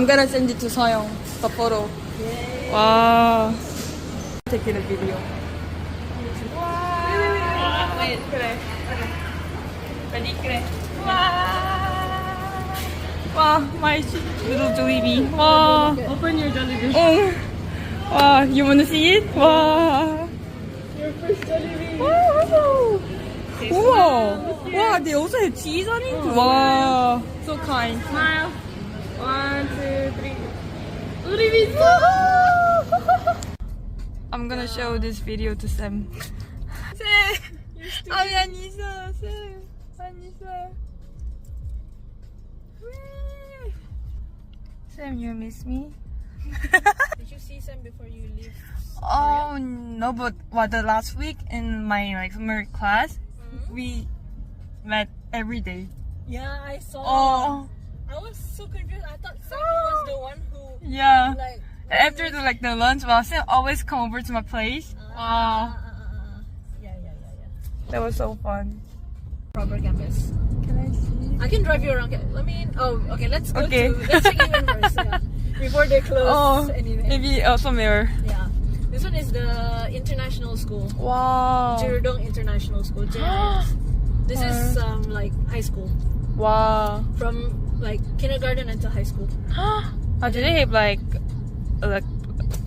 ангара сенди тусаён сапоро 와 테키를 비디오 와 그래 베디 그래 와와 마이 little jollibee 와 open your jollibee 와 you wanna see it 와 your first jollibee 와 우와 와 they also have cheese on it 와 so kind smile One, two, three. I'm gonna show this video to Sam. Sam! I'm Anissa. Sam, Anissa. Sam, you miss me? Did you see Sam before you leave? Oh no, but what the last week in my like summer class, mm -hmm. we met every day. Yeah, I saw. Oh. I was so confused. I thought Frankie was the one who. Yeah. Like, after the like the lunch, Valentina always come over to my place. Uh, wow. Uh, uh, yeah, yeah, yeah, that was so fun. Robert campus. Can I see? I can drive you around. Let me. Oh, okay. Let's go okay. to. Let's check in first. Yeah. Before they close. Oh, anyway. maybe also mirror. Yeah. This one is the international school. Wow. Jerodong International School. this is um, like high school. Wow. From like kindergarten until high school. oh, do they have like like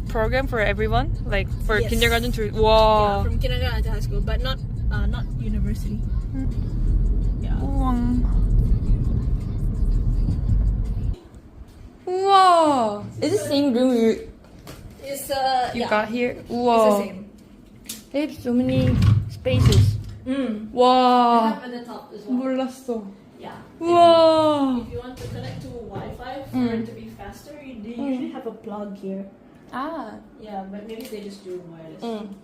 program for everyone? Like for Yes. kindergarten to wow. Yeah, from kindergarten to high school, but not uh, not university. Hmm. Yeah. 우왕. 우와. Is the same room you, It's uh you yeah. got here? It's the same. They have so many spaces. Mm. 와. Up at the top as well. 몰랐어. Yeah. Whoa. If you want to connect to Wi-Fi for mm. it to be faster, you, they mm. usually have a plug here. Ah. Yeah, but maybe they just do wireless. Mm.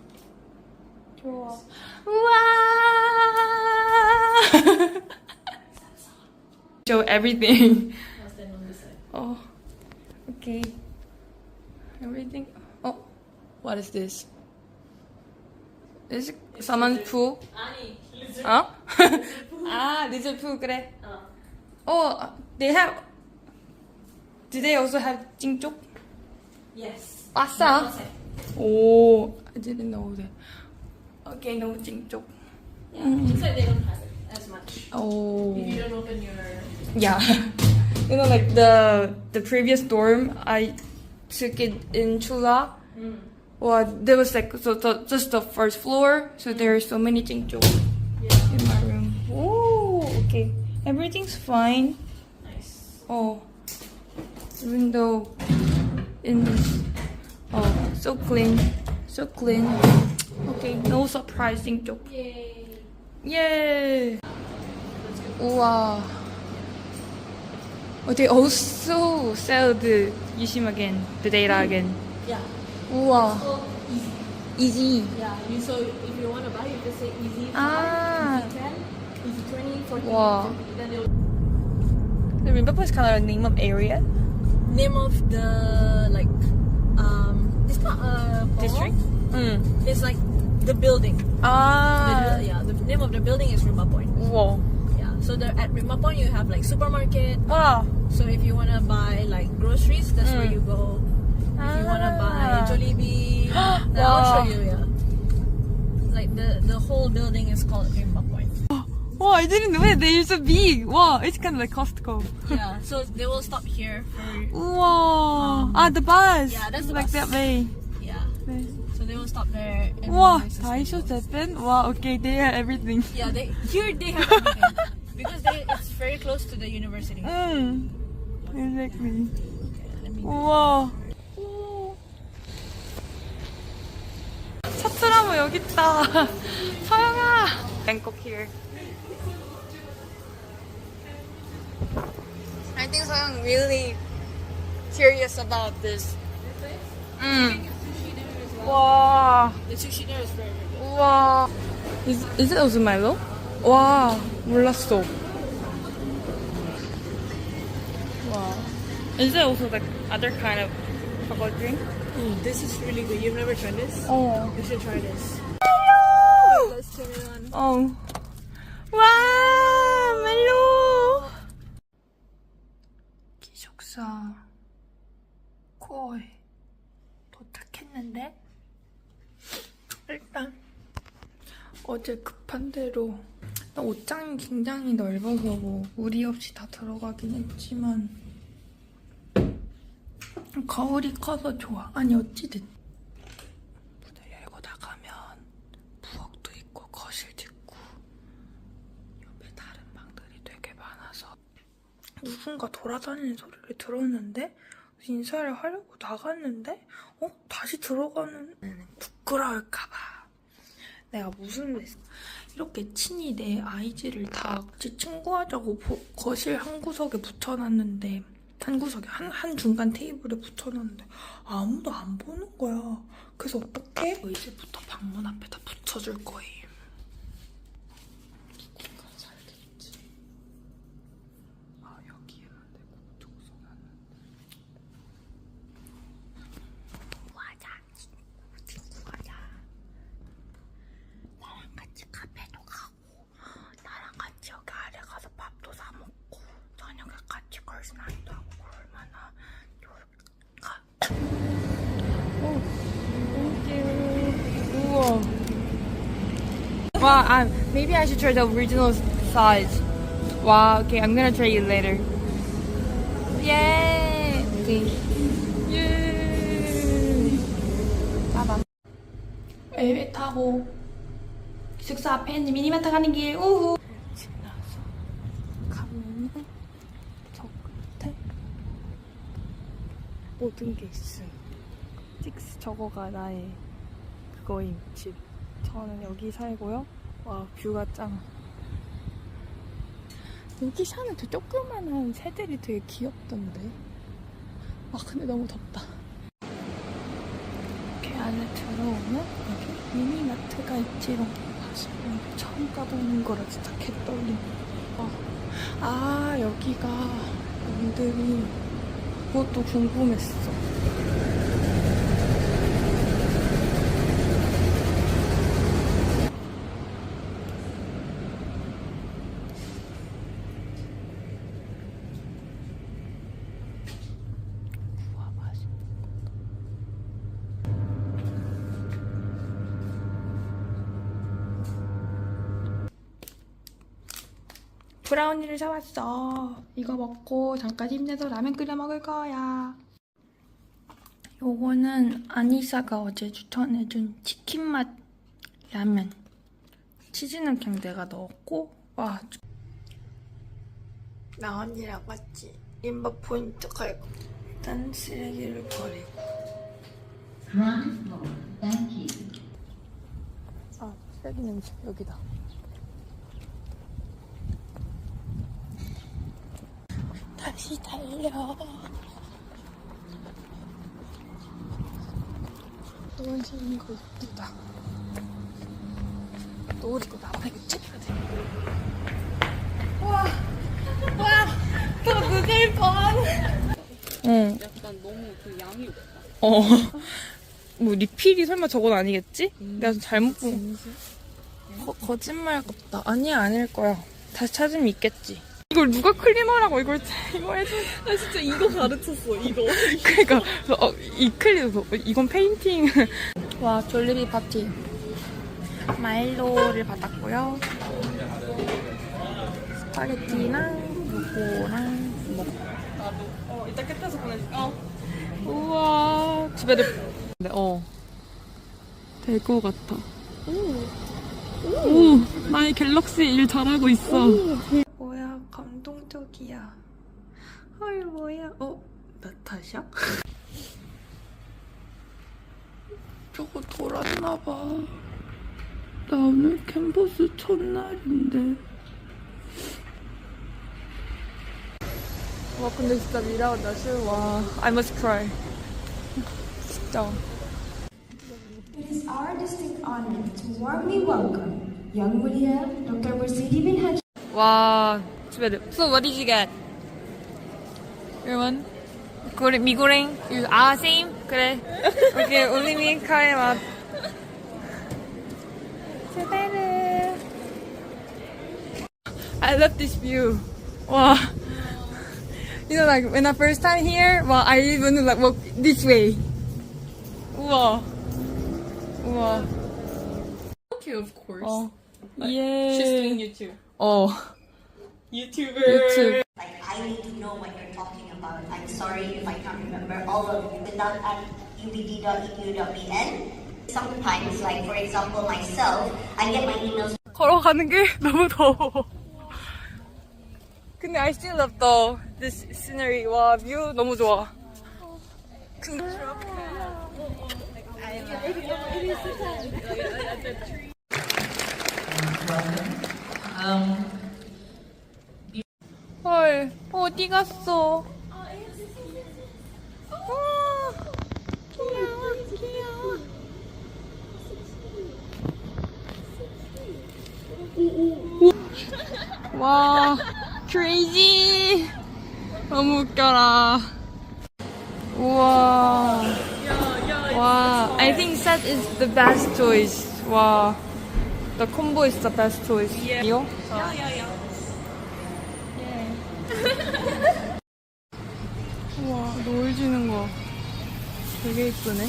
Cool. Wow. Show everything. Oh. Okay. Everything. Oh. What is this? Is it someone's pool? Annie. 리즐 어? 아, 리즐프 그래. 어. Oh, they have. Do they also have 찡쪽? Yes. 아싸. 오, oh, I didn't know that. Okay, no 찡쪽. Yeah, it's like they don't have it as much. Oh. If you don't open your. Yeah. you know, like the the previous dorm, I took it in Chula. Mm. Well, there was like so, so just the first floor, so there are so many 찡쪽. Okay, everything's fine. Nice. Oh, window in this, oh, so clean, so clean. Okay, no surprising joke. Yay! Yay! Wow. Oh, they also sell the Yishim again, the data hmm. again. Yeah. Wow. easy. easy. Yeah, you, so if you want to buy, you just say easy. Ah. Easy 20, wow. The Rimba is kind of a name of area? Name of the, like, um, it's not a District? Mm. It's like the building. Ah. The, yeah, the name of the building is Rimba Point. Whoa. Yeah, so the, at Rimba Point you have like supermarket. Wow. Ah. So if you want to buy like groceries, that's mm. where you go. Ah. If you want to ah. buy Jollibee, wow. I'll show you, yeah. Like the, the whole building is called Rimba Wow, I didn't know it. they used to be. Wow, it's kind of like Costco. yeah, so they will stop here for. Wow. Um, ah, the bus. Yeah, that's the like bus. that way. Yeah. Okay. So they will stop there. And wow, Taisho Japan. Wow, okay, they have everything. Yeah, they here they have everything because they, it's very close to the university. Mm. Exactly. Okay, wow. 차트라모 여기 있다. 서영아. Bangkok here. think so I'm really curious about this. Mm. Wow. The sushi there is very, very good. Wow. Is, is it also Milo? Wow, 몰랐어. Wow. Is it also like other kind of chocolate drink? Mm, this is really good. You've never tried this? Oh. You should try this. Hello! Oh. Wow! 벌써 9에 도착했는데 일단 어제 급한 대로 옷장이 굉장히 넓어서 뭐 무리 없이 다 들어가긴 했지만 거울이 커서 좋아 아니 어찌됐든 돌아다니는 소리를 들었는데 인사를 하려고 나갔는데 어? 다시 들어가는 부끄러울까봐 내가 무슨 일 이렇게 친히 내 아이지를 다 같이 친구하자고 거실 한 구석에 붙여놨는데 한 구석에 한, 한 중간 테이블에 붙여놨는데 아무도 안 보는 거야 그래서 어떻게 이제부터 방문 앞에다 붙여줄 거예요 Wow, um, maybe I should try the original size. Wow, okay, I'm gonna try it later. Yay! Okay. Yay! 봐봐. 엘베 타고 기숙사 앞에 있는 미니마트 가는 길, 우후! 지나서 가면은 저 끝에 모든 게 있음. 찍스 저거가 나의 그거임 집. 저는 여기 살고요. 와 뷰가 짱 여기 샤는 저 조그만한 새들이 되게 귀엽던데 아 근데 너무 덥다 이렇게 안에 들어오면 여기 미니마트가 있지롱 사실 처음 가보는 거라 진짜 개떨림 어, 아 여기가 놈들이 그것도 궁금했어 브라운니를 사왔어. 이거 먹고 잠깐 힘내서 라면 끓여 먹을 거야. 요거는 아니사가 어제 추천해준 치킨맛 라면. 치즈는 그냥 내가 넣었고 와. 나 언니랑 같지 인박 포인트 갈고 일단 쓰레기를 버리고 아 쓰레기 냄새 여기다 다시 달려. 노란색인 거 이쁘다. 노리고 나무에 찍어야 돼. 와, 어. 약간 너무 그 양이 없다. 어. 뭐 리필이 설마 저건 아니겠지? 내가 좀 잘못 본. 거, 거짓말 같다. 아니야, 아닐 거야. 다시 찾으면 있겠지. 이걸 누가 클리너라고 이걸 이거 해줘. 나 진짜 이거 가르쳤어, 이거. 그러니까 어, 이 클리너 뭐, 이건 페인팅. 와 졸리비 파티. 마일로를 받았고요. 스파게티랑 요거랑 뭐. 어, 이따 캡쳐서 보내줄게. 어. 우와 집에도 네, 어. 될 것 같아. 오. 오. 나의 갤럭시 일 잘하고 있어. 오. 뭐야 감동적이야 헐 뭐야 어? 나타샤? 저거 돌았나봐 나 오늘 캠퍼스 첫날인데 와 근데 진짜 미라운 날씨 와 I must cry 진짜 It is our distinct honor to warmly welcome young Mulia Dr. Mercedes Bin Wow, it's So what did you get? Your one? Mi 미고랭? You, 아, same? 그래. 오케이, 올리미 카의 맛. 제대로. I love this view. Wow. You know, like when I first time here, well, I even like walk this way. Wow, wow. Okay, of course. 어. Like, Yay. She's doing YouTube. Oh. YouTuber. YouTube. Like, I need to know what you're talking about. I'm sorry if I can't remember all of it. Without at ubd.edu.bn, sometimes, like, for example, myself, I get my emails. 걸어가는 길 너무 더워. 근데 I still love the this scenery. 와, 뷰 너무 좋아. 근데. problem. Um, 헐, 어디 갔어? 와, 귀여워, 귀여워. 와, crazy. 너무 웃겨라. 우와. 와, I think that is the best choice. 와. Wow. The combo is the best choice. Yeah. You? Yeah, yeah, yeah. yeah. 우와, 노을 지는 거 되게 이쁘네.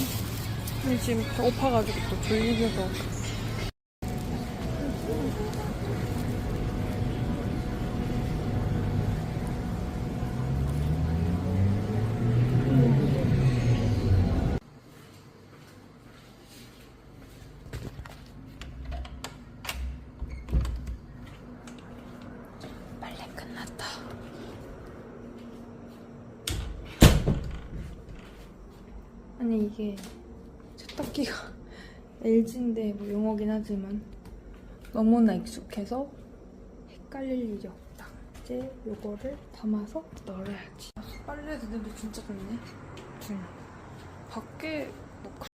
근데 지금 배고파가지고 또 졸리기도 하고. 같다. 아니 이게 세탁기가 LG인데 뭐 영어긴 하지만 너무나 익숙해서 헷갈릴 일이 없다. 이제 요거를 담아서 널어야지. 빨래 드는데 진짜 좋네. 응. 밖에 뭐.